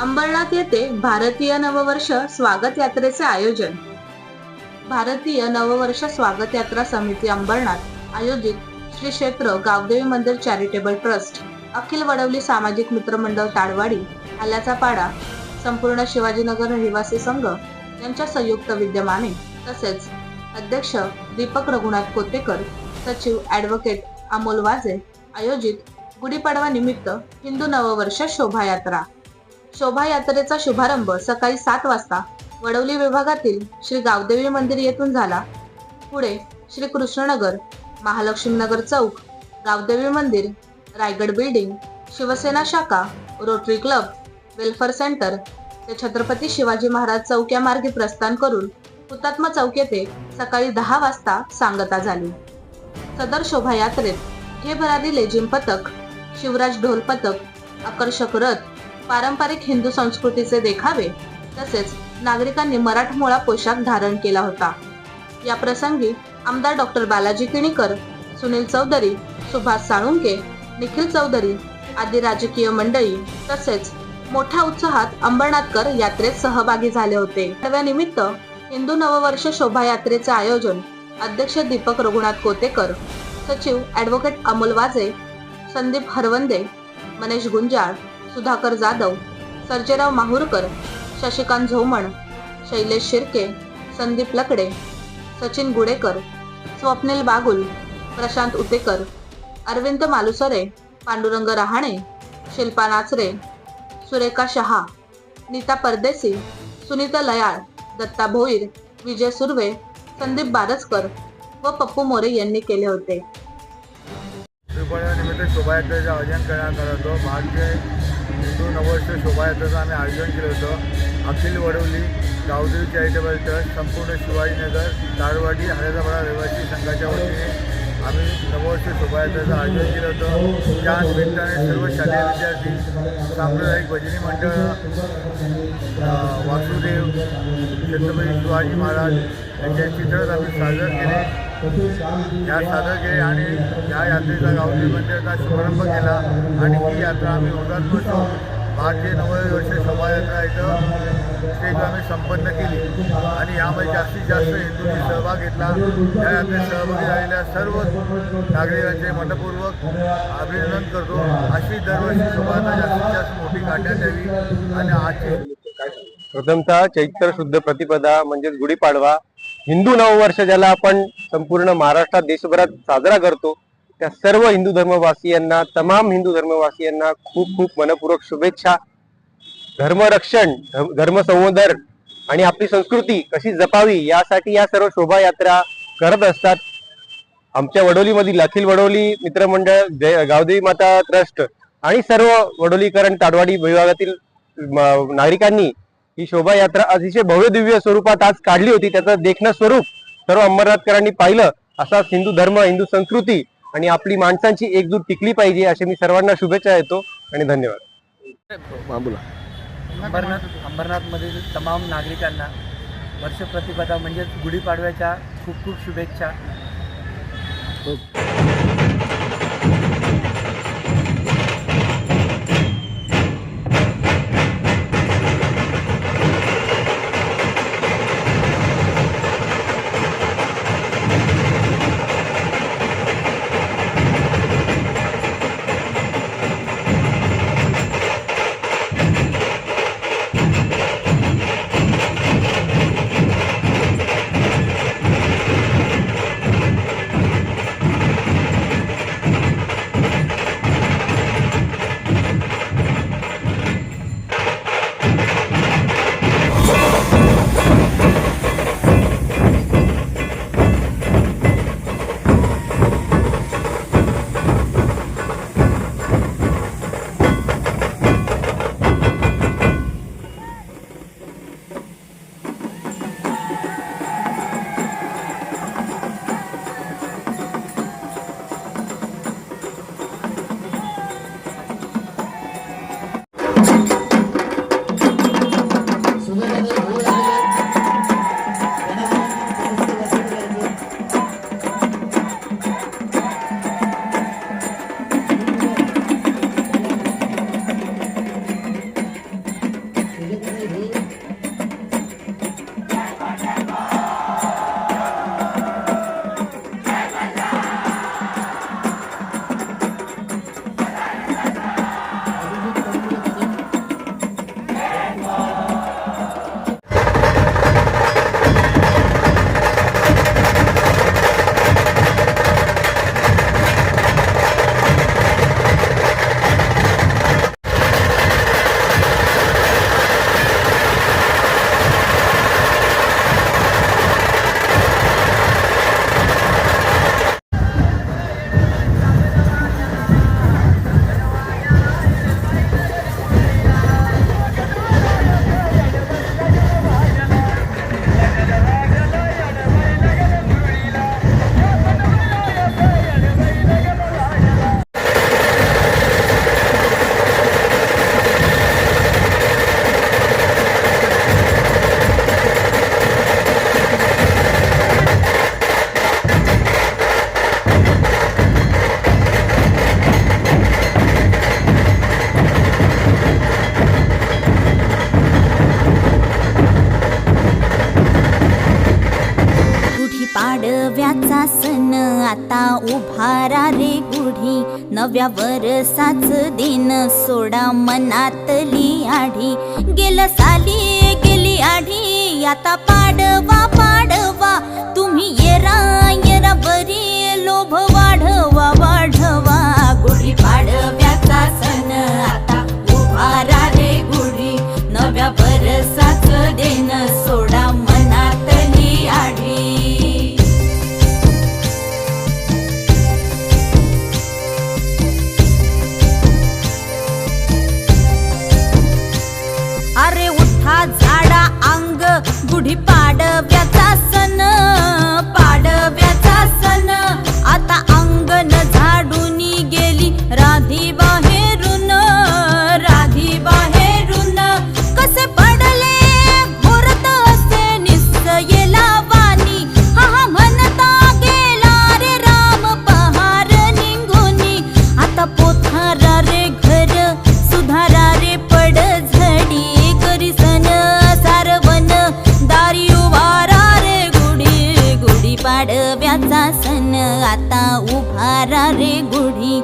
अंबरनाथ येथे भारतीय नववर्ष स्वागत यात्रेचे आयोजन. भारतीय नववर्ष स्वागत यात्रा समिती अंबरनाथ आयोजित श्री क्षेत्र गावदेवी मंदिर चॅरिटेबल ट्रस्ट अखिल वडवली सामाजिक मित्रमंडळ ताडवाडी आल्याचा पाडा संपूर्ण शिवाजीनगर रहिवासी संघ यांच्या संयुक्त विद्यमाने तसेच अध्यक्ष दीपक रघुनाथ कोतेकर सचिव ॲडव्होकेट अमोल वाजे आयोजित गुढीपाडवा निमित्त हिंदू नववर्ष शोभायात्रा. शोभायात्रेचा शुभारंभ सकाळी सात वाजता वडवली विभागातील श्री गावदेवी मंदिर येथून झाला. पुढे श्री कृष्णनगर महालक्ष्मीनगर चौक गावदेवी मंदिर रायगड बिल्डिंग शिवसेना शाखा रोटरी क्लब वेलफेअर सेंटर ते छत्रपती शिवाजी महाराज चौक या मार्गे प्रस्थान करून हुतात्मा चौक येथे सकाळी दहा वाजता सांगता झाली. सदर शोभायात्रेत हे भरारी लेझिम पथक शिवराज ढोल पथक आकर्षक रथ पारंपरिक हिंदू संस्कृतीचे देखावे तसेच नागरिकांनी मराठमोळा पोशाख धारण केला होता. या प्रसंगी आमदार डॉक्टर बालाजी किणीकर सुनील चौधरी सुभाष साळुंके निखिल चौधरी आदी राजकीय मंडळी तसेच मोठ्या उत्साहात अंबरनाथकर यात्रेत सहभागी झाले होते. निमित्त हिंदू नववर्ष शोभायात्रेचे आयोजन अध्यक्ष दीपक रघुनाथ कोतेकर सचिव ॲडव्होकेट अमोल वाजे संदीप हरवंदे मनेश गुंजाळ सुधाकर जाधव सर्जेराव माहूरकर शशिकांत झोमण शैलेश शिर्के संदीप लकडे सचिन गुडेकर स्वप्नील बागुल प्रशांत उतेकर अरविंद मालुसरे पांडुरंग रहाणे शिल्पा नाचरे सुरेखा शहा नीता परदेसी सुनीता लयाळ दत्ता भोईर विजय सुर्वे संदीप बारसकर व पप्पू मोरे यांनी केले होते. शोभायात्रेचं आयोजन करण्यात आलं होतं. हिंदू नववर्ष शोभायात्रेचं आम्ही आयोजन केलं होतं. अखिल वडवली गावदेवी चॅरिटेबल ट्रस्ट संपूर्ण शिवाजीनगर तारवाडी हरेदापाडा रहिवासी संघाच्या वतीने आम्ही नववर्ष शोभायात्रेचं आयोजन केलं होतं. त्या निमित्ताने सर्व शालेय विद्यार्थी सांप्रदायिक भजनी मंडळ वासुदेव छत्रपती शिवाजी महाराज यांचे चित्रच आम्ही सादर केले. या साधके आणि या यात्रेचा गावठी मंदिराचा शुभारंभ केला आणि ही यात्रा आम्ही हुतात्मा चौक भारतीय नववर्ष शोभायात्रा इथं स्टेज आम्ही संपन्न केली. आणि यामध्ये जास्तीत जास्त हिंदूंनी सहभाग घेतला. या यात्रेत सहभागी झालेल्या सर्व नागरिकांचे मनपूर्वक अभिनंदन करतो. अशी दरवर्षी शोभायात्रा जास्तीत जास्त मोठी काढण्यात यावी. आणि आजची प्रथमतः चैत्र शुद्ध प्रतिपदा म्हणजेच गुढीपाडवा हिंदू नववर्ष ज्याला आपण संपूर्ण महाराष्ट्रात देशभरात साजरा करतो त्या सर्व हिंदू धर्मवासियांना तमाम हिंदू धर्मवासियांना खूप खूप मनपूर्वक शुभेच्छा. धर्मरक्षण धर्म- धर्मसंवर्धन आणि आपली संस्कृती कशी जपावी यासाठी या सर्व शोभायात्रा करत असतात. आमच्या वडोलीमधील अखिल वडोली मित्रमंडळ जय- गावदेवी माता ट्रस्ट आणि सर्व वडोलीकरण ताडवाडी विभागातील नागरिकांनी ही शोभायात्रा अतिशय भव्य दिव्य स्वरूपात आज काढली होती. त्याचं देखणं स्वरूप सर्व अंबरनाथकरांनी पाहिलं. असाच हिंदू धर्म हिंदू संस्कृती आणि आपली माणसांची एकजूट टिकली पाहिजे असे मी सर्वांना शुभेच्छा देतो आणि धन्यवाद. बोला अंबरनाथ अंबरनाथमधील तमाम नागरिकांना वर्ष प्रतिपदा म्हणजेच गुढीपाडव्याच्या खूप खूप शुभेच्छा. सिंहासन आता उभारा रे गुढी. नव्या वरसाच दिन सोडा मनातली आढी. गेल साली गेली आढी आता पाडवा वाढव्याचा सण. आता उभारा रे गुढी.